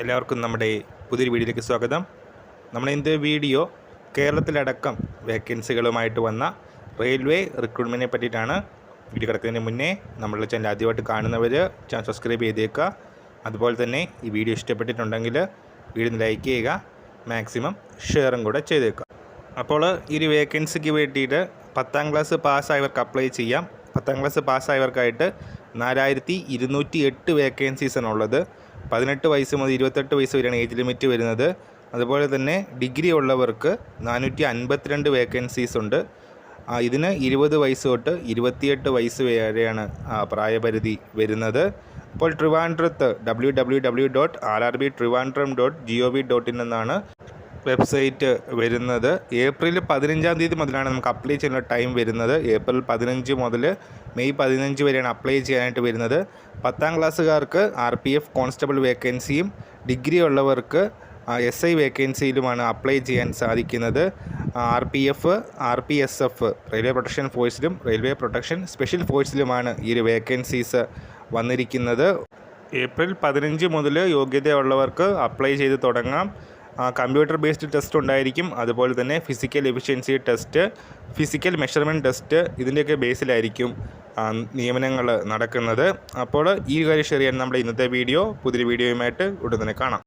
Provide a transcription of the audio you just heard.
എല്ലാവർക്കും നമ്മുടെ പുതിയൊരു വീഡിയോയിലേക്ക് സ്വാഗതം. നമ്മൾ ഇന്നത്തെ വീഡിയോ കേരളത്തിലടക്കം വേക്കൻസികളുമായിട്ട് വന്ന റെയിൽവേ റിക്രൂട്ട്മെന്റിനെ പറ്റിയിട്ടാണ്. വീഡിയോ കിടക്കുന്നതിന് മുന്നേ നമ്മളുടെ ചാനൽ ആദ്യമായിട്ട് കാണുന്നവർ ചാനൽ സബ്സ്ക്രൈബ് ചെയ്തേക്കുക അതുപോലെ തന്നെ ഈ വീഡിയോ ഇഷ്ടപ്പെട്ടിട്ടുണ്ടെങ്കിൽ വീഡിയോ ലൈക്ക് ചെയ്യുക മാക്സിമം ഷെയറും കൂടെ ചെയ്തേക്കുക അപ്പോൾ ഈ ഒരു വേക്കൻസിക്ക് വേണ്ടിയിട്ട് പത്താം ക്ലാസ് പാസ്സായവർക്ക് അപ്ലൈ ചെയ്യാം. പത്താം ക്ലാസ് പാസ്സായവർക്കായിട്ട് നാലായിരത്തി ഇരുന്നൂറ്റി എട്ട് വേക്കൻസീസാണ് ഉള്ളത്. പതിനെട്ട് വയസ്സ് മുതൽ ഇരുപത്തെട്ട് വയസ്സ് വരെയാണ് ഏജ് ലിമിറ്റ് വരുന്നത്. അതുപോലെ തന്നെ ഡിഗ്രി ഉള്ളവർക്ക് നാനൂറ്റി അൻപത്തിരണ്ട് വേക്കൻസീസ് ഉണ്ട് ഇതിന് ഇരുപത് വയസ്സ് തൊട്ട് ഇരുപത്തിയെട്ട് വയസ്സ് വരെയാണ് പ്രായപരിധി വരുന്നത്. അപ്പോൾ ട്രിവാൻഡ്രത്ത് W W W dot R R B Trivandrum dot G O V dot in എന്നാണ് വെബ്സൈറ്റ് വരുന്നത് ഏപ്രിൽ പതിനഞ്ചാം തീയതി മുതലാണ് നമുക്ക് അപ്ലൈ ചെയ്യാനുള്ള ടൈം വരുന്നത്. ഏപ്രിൽ പതിനഞ്ച് മുതൽ മെയ് പതിനഞ്ച് വരെയാണ് അപ്ലൈ ചെയ്യാനായിട്ട് വരുന്നത്. പത്താം ക്ലാസ്സുകാർക്ക് ആർ പി എഫ് കോൺസ്റ്റബിൾ വേക്കൻസിയും ഡിഗ്രി ഉള്ളവർക്ക് എസ് ഐ വേക്കൻസിയിലുമാണ് അപ്ലൈ ചെയ്യാൻ സാധിക്കുന്നത്. R P F R P S F railway protection ഫോഴ്സിലും railway protection special ഫോഴ്സിലുമാണ് ഈ ഒരു വേക്കൻസീസ് വന്നിരിക്കുന്നത്. ഏപ്രിൽ പതിനഞ്ച് മുതൽ യോഗ്യതയുള്ളവർക്ക് അപ്ലൈ ചെയ്ത് തുടങ്ങാം. കമ്പ്യൂട്ടർ ബേസ്ഡ് ടെസ്റ്റ് ഉണ്ടായിരിക്കും. അതുപോലെ തന്നെ physical efficiency test physical measurement test ഇതിന്റെയൊക്കെ ബേസിലായിരിക്കും നിയമനങ്ങൾ നടക്കുന്നത്. അപ്പോൾ ഈ കാര്യം ഷെയർ ചെയ്യാൻ നമ്മുടെ ഇന്നത്തെ വീഡിയോ പുതിയൊരു വീഡിയോയുമായിട്ട് ഉടൻ തന്നെ കാണാം.